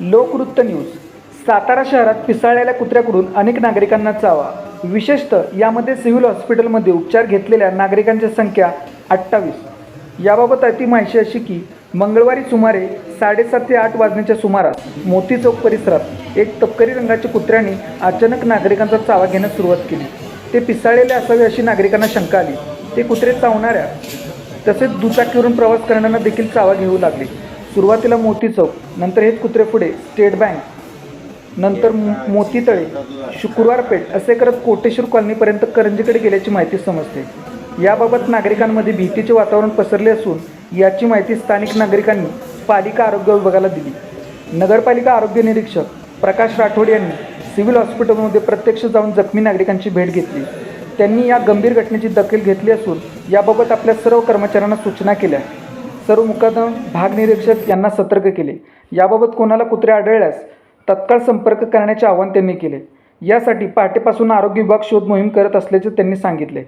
लोकवृत्त news. Satara शहरात पिसाळलेल्या कुत्र्याकडून अनेक नागरिकांना चावा. विशेषतः यामध्ये सिव्हिल हॉस्पिटलमध्ये उपचार घेतलेल्या नागरिकांची संख्या अठ्ठावीस. याबाबत अति माहिती अशी की मंगळवारी सुमारे साडेसात ते आठ वाजण्याच्या सुमारास मोती चौक परिसरात एक तपकरी रंगाच्या कुत्र्याने अचानक नागरिकांचा चावा घेण्यास सुरुवात केली. ते पिसाळलेले असावे अशी नागरिकांना शंका आली. ते कुत्रे चावणाऱ्या तसेच दुचाकीवरून प्रवास करणाऱ्यांना देखील चावा घेऊ लागले. सुरुवातीला मोती चौक नंतर हेच कुत्रे पुढे स्टेट बँक नंतर मोतीतळे शुक्रवार पेठ असे करत कोटेश्वर कॉलनीपर्यंत करंजीकडे गेल्याची माहिती समजते. याबाबत नागरिकांमध्ये भीतीचे वातावरण पसरले असून याची माहिती स्थानिक नागरिकांनी पालिका आरोग्य विभागाला दिली. नगरपालिका आरोग्य निरीक्षक प्रकाश राठोड यांनी सिव्हिल हॉस्पिटलमध्ये प्रत्यक्ष जाऊन जखमी नागरिकांची भेट घेतली. त्यांनी या गंभीर घटनेची दखल घेतली असून याबाबत आपल्या सर्व कर्मचाऱ्यांना सूचना केल्या. सर्व मुकादम भाग निरीक्षक यांना सतर्क केले. याबाबत कोणाला कुत्रे आढळल्यास तत्काळ संपर्क करण्याचे आवाहन त्यांनी केले. यासाठी पहाटेपासून आरोग्य विभाग शोध मोहीम करत असल्याचे त्यांनी सांगितले.